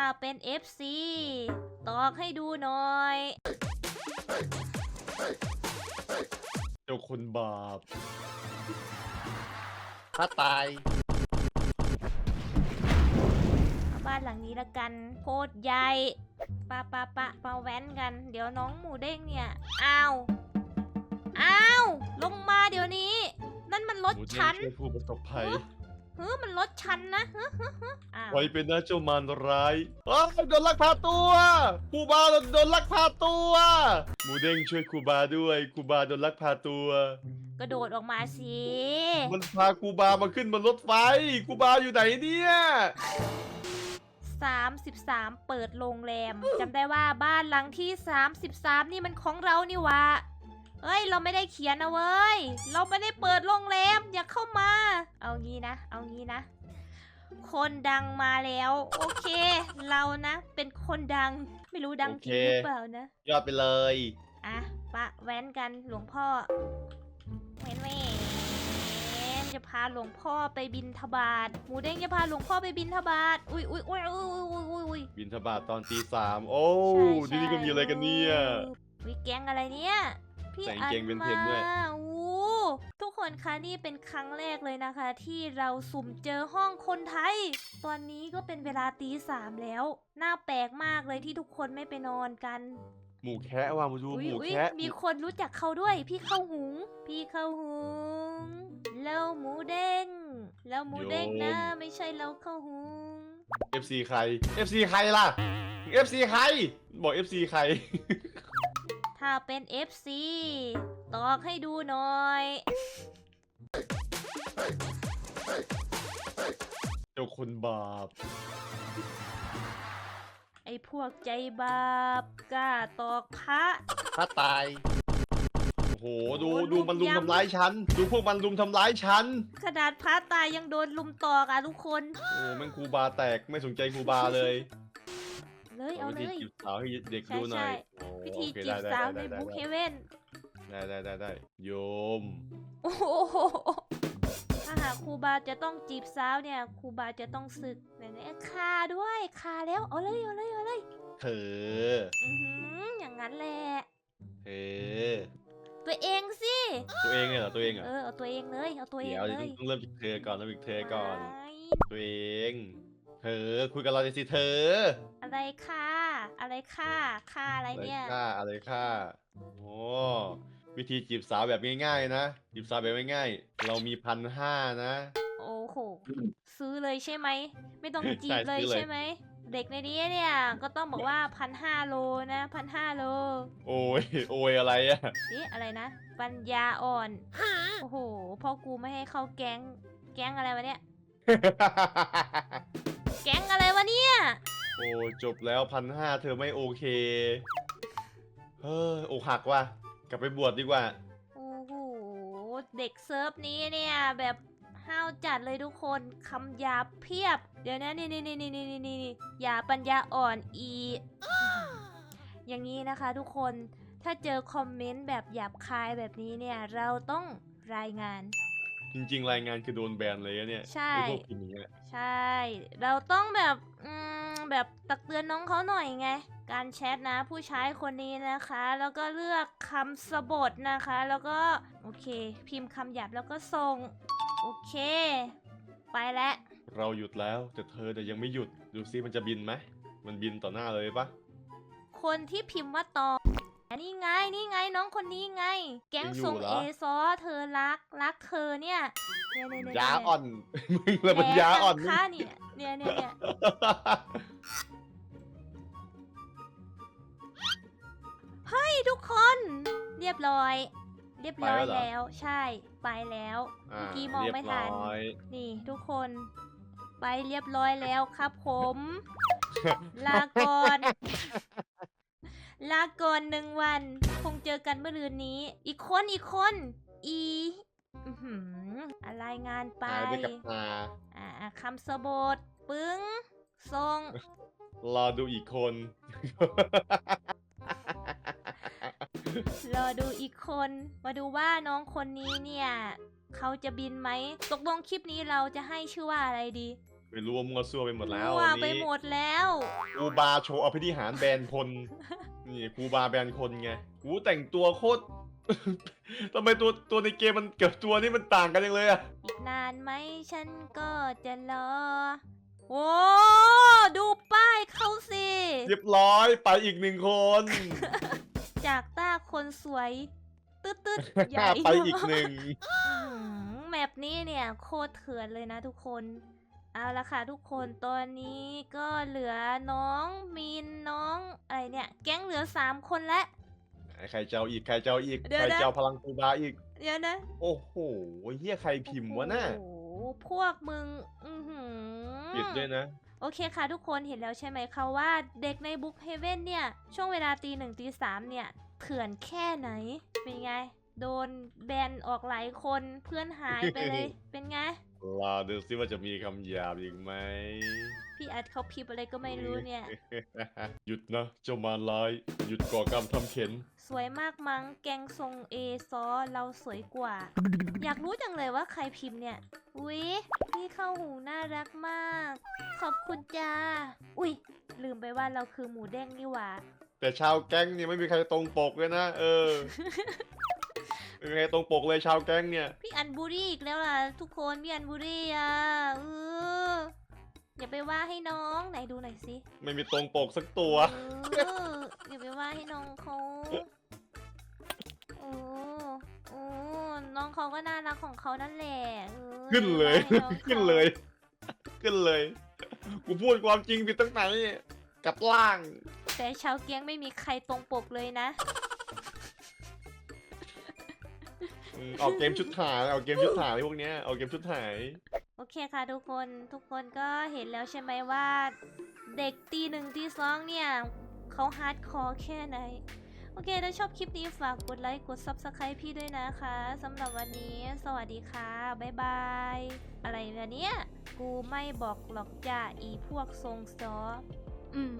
ถ้าเป็น FC ตอกให้ดูหน่อย เจ้าคนบาป ถ้าตาย เอาบ้านหลังนี้ละกันโคตรใหญ่ปะปะปะมาแว้นกัน เดี๋ยวน้องหมูเด้งเนี่ยอ้าวอ้าวลงมาเดี๋ยวนี้ นั่นมันรถหมูเด้งฉัน ช่วยผู้ประสบภัย เฮ้ยมันรถฉันนะเฮ้ยเฮ้ยเฮ้ยอ้าวไว้เป็นนะเจ้ามารร้ายอ้าวโดนลักพาตัวครูบาโดนลักพาตัวหมูเด้งช่วยครูบาด้วยครูบาโดนลักพาตัว กระโดดออกมาสิมันพาครูบามาขึ้นบนรถไฟครูบาอยู่ไหนเนี่ย33 เปิดโรงแรมจำได้ว่าบ้านหลังที่ 33 นี่มันของเรานี่หวะ เอ้ย เราไม่ได้เขียนนะเว้ย เราไม่ได้เปิดโรงแรมอย่าเข้ามา เอางี้นะ เอางี้นะ คนดังมาแล้ว โอเค เรานะ เป็นคนดัง ไม่รู้ดังจริงหรือเปล่านะ ยอดไปเลย อะปะแว้นกันหลวงพ่อเว้นเว้นจะพาหลวงพ่อไปบินทบาทหมูเด้งจะพาหลวงพ่อไปบินทบาทอุ้ยอุ้ยอุ้ยอุ้ยอุ้ยอุ้ยอุ้ยบินทบาทตอนตีสามโอ้ใช่ที่นี่ก็มีอะไรกันเนี่ยวิแกงอะไรเนี่ย พี่ใส่อักางนเกงเบนมาเทนด้วยอู้ทุกคนคะนี่เป็นครั้งแรกเลยนะคะ ที่เราสุ่มเจอห้องคนไทย ตอนนี้ก็เป็นเวลาตีสามแล้ว น่าแปลกมากเลยที่ทุกคนไม่ไปนอนกันหมูแคะว่ามาดูอุ๊ยหมูอุ๊ยแคะมีคนรู้จักเขาด้วย พี่เข้าหุง พี่เข้าหุงแล้วหมูเด้งแล้วหมูเด้งนะ ไม่ใช่เราเข้าหุง เอฟซีใคร FC ใครล่ะ FC ใคร บอก FC ใคร ถ้าเป็น FC ตอกให้ดูหน่อย เจ้าคนบาป ไอ้พวกใจบาปกล้าตอกพระ ถ้าตาย โอ้โห ดูโอ้ดูมันลุมลุมยำ ทำร้ายฉัน ดูพวกมันลุมทำร้ายฉัน ขนาดพระตายยังโดนลุมตอกอะทุกคน โอ้แม่งครูบาแตกไม่สนใจครูบาเลย เลยเอาวิเลธียจีบสาวให้เด็กใช่ดูหน่อยใช่ โอ้วิธีโอเคจีบได้สาวได้ในได้บุ๊กเฮได้เว่นได้ได้ได้ได้โยม โอ้โหถ้าหากครูบาจะต้องจีบสาวเนี่ยครูบาจะต้องศึกไหนๆคาด้วยคาแล้วเอาเลยเอาเลยเอาเลยเธอ อือหืออย่างนั้นแหละเธอ ตัวเองสิตัวเองเหรอตัวเองเหรอเออเอาตัวเองเลยเอาตัวเองเดี๋ยวเลต้องยต้องเริ่มจากเธอก่อนเริ่มจากเธอก่อน ไม่ตัวเองเธอ คุยกับเราหน่อยสิเธอ อะไรค่ะ อะไรค่ะค่ะอะไรอะไรเนี่ยค่าอะไรค่าโอ้วิธีจีบสาวแบบง่ายๆนะ จีบสาวแบบง่ายๆ เรามีพันห้านะ โอ้โห ซื้อเลยใช่ไหม ไม่ต้องจีบใช่เลยซื้อเลยใช่ไหม เด็กในนี้เนี่ยก็ต้องบอกว่าพันห้าโลนะพันห้าโล โอ้ยโอ้ยอะไรอะนี่อะไรนะ ปัญญาอ่อน โอ้โหพ่อกูไม่ให้เข้าแก๊ง แก๊งอะไรวะเนี่ย แก๊งอะไรวะเนี่ย โอ้ยจบแล้วพันห้าเธอไม่โอเค เฮ้ยอกหักว่ะ กลับไปบวชดีกว่า โอ้โห เด็กเซิร์ฟนี้เนี่ยแบบห้าวจัดเลยทุกคนคำหยาบเพียบ เดี๋ยวนะนี่นี่นี่นี่นี่นี่นี่อย่าปัญญาอ่อนอี อย่างนี้นะคะทุกคนถ้าเจอคอมเมนต์แบบหยาบคายแบบนี้เนี่ยเราต้องรายงาน จริง ๆ รายงานคือโดนแบนเลยอะเนี่ยใช่ ไอ้พวกพิมพ์อย่างเงี้ยใช่ เราต้องแบบอืมแบบตักเตือนน้องเขาหน่อยไง การแชทนะผู้ชายคนนี้นะคะ แล้วก็เลือกคำสะบทนะคะ แล้วก็โอเค พิมพ์คำหยาบแล้วก็ส่ง โอเค ไปแล้ว เราหยุดแล้วแต่เธอแต่ยยังไม่หยุด ดูซิมันจะบินไหม มันบินต่อหน้าเลยปะคนที่พิมพ์ว่าตอ นี่ไงนี่ไงน้องคนนี้ไง แก๊งส่งเอซอเธอรักรักเธอเนี่ยเนี่ยเนี่ยเนี่ยยาอ่อน มึงเลยมันยาอ่อน แผลค่าเนี่ยเนี่ยเนี่ยเนี่ยเฮ้ยทุกคน เรียบร้อย เรียบร้อยไปแล้วเหรอ แล้ว ใช่ไปแล้วอ่าเมื่อกี้มองไม่ทัน เรียบร้อยนี่ทุกคน ไปเรียบร้อยแล้วครับผม ลาก่อน ลาก่อนหนึ่งวัน คงเจอกันเมื่อรืนนี้ อีกคนอีกคน อีอื้อหืออะไรงานไป หายไปกับตาอ่าคำสะบดปึ้งทรงรอดูอีกคน รอดูอีกคน มาดูว่าน้องคนนี้เนี่ย เขาจะบินไหม ตกลงคลิปนี้เราจะให้ชื่อว่าอะไรดีไม่รู้ว่ามัวซั่วไปหมดแล้วมั่ววันไปนี้หมดแล้วครูบาโชว์อภิธิหารแบนคน นี่ครูบาแบนคนไง กูแต่งตัวโคตร ทำไมตัวตัวในเกมมันกับตัวนี้มันต่างกันยังเลยอะอีกนานไหมฉันก็จะรอ โอ้ดูป้ายเขาสิ เรียบร้อยไปอีกหนึ่งคน จากต้าคนสวยตืดตืดๆใหญ่ไปอีกหนึ่ง อื้อหือแมปนี้เนี่ย โคตรเถื่อนเลยนะทุกคน เอาละค่ะทุกคนตอนนี้ก็เหลือน้องมีนน้องอะไรเนี่ย แก๊งเหลือสามคนแล้ว ใครเจ้าอีก ใครเจ้าอีก เดี๋ยวใครนะ เจ้าพลังครูบาอีก เดี๋ยวนะโอ้โหเฮียใครพิมพ์วะน่ะโอ้โหพวกมึง อือหือผิดด้วยนะ โอเคค่ะทุกคนเห็นแล้วใช่ไหมคะว่าเด็กในบุ๊กเฮเว่นเนี่ย ช่วงเวลาตีหนึ่งตีสามเนี่ยเถื่อนแค่ไหน เป็นไง โดนแบนออกหลายคนเพื่อนหายไปเลย เป็นไง รอดูซิว่าจะมีคำหยาบอีกไหม พี่อัดเขาพิมพ์อะไรก็ไม่รู้เนี่ย หยุดนะ เจ้ามารร้าย หยุดก่อกรรมทำเข็น สวยมากมั้ง แกงทรงเอซอเราสวยกว่า อยากรู้จังเลยว่าใครพิมพ์เนี่ย อุ๊ย พี่เข้าหูน่ารักมาก ขอบคุณจ้า อุ๊ย ลืมไปว่าเราคือหมูเด้งนี่หว่า แต่ชาวแก๊งเนี่ยไม่มีใครตรงปกเลยนะ เออ ไม่มีใครตรงปกเลยชาวแก๊งเนี่ย พี่อันบูรี่อีกแล้วล่ะ ทุกคนพี่อันบูรี่อะเอออย่าไปว่าให้น้องไหนดูหน่อยสิไม่มีตรงปกสักตัว เอออย่าไปว่าให้น้องเขาโอ้โอ้น้องเขาก็น่ารักของเขานั่นแหละออขึ้นเลยอาให้องขาขึ้นเลย ขึ้นเลย กูพูดความจริงผิดตั้งไหนกลับล่าง แต่ชาวเกียงไม่มีใครตรงปกเลยนะ อืมเอาเกมชุดถ่ายเอาเกมชุดถ่ายพวกเนี้ยเอาเกมชุดถ่ายโอเคค่ะทุกคนทุกคนก็เห็นแล้วใช่ไหมว่าเด็กตีหนึ่งตีสองเนี่ยเขาฮาร์ดคอร์แค่ไหน โอเคถ้าชอบคลิปนี้ฝากกดไลค์กด Subscribe พี่ด้วยนะคะสำหรับวันนี้ สวัสดีค่ะ บ๊ายบาย อะไรแบบเนี้ย กูไม่บอกหรอกจ้าอีพวกทรงซออืม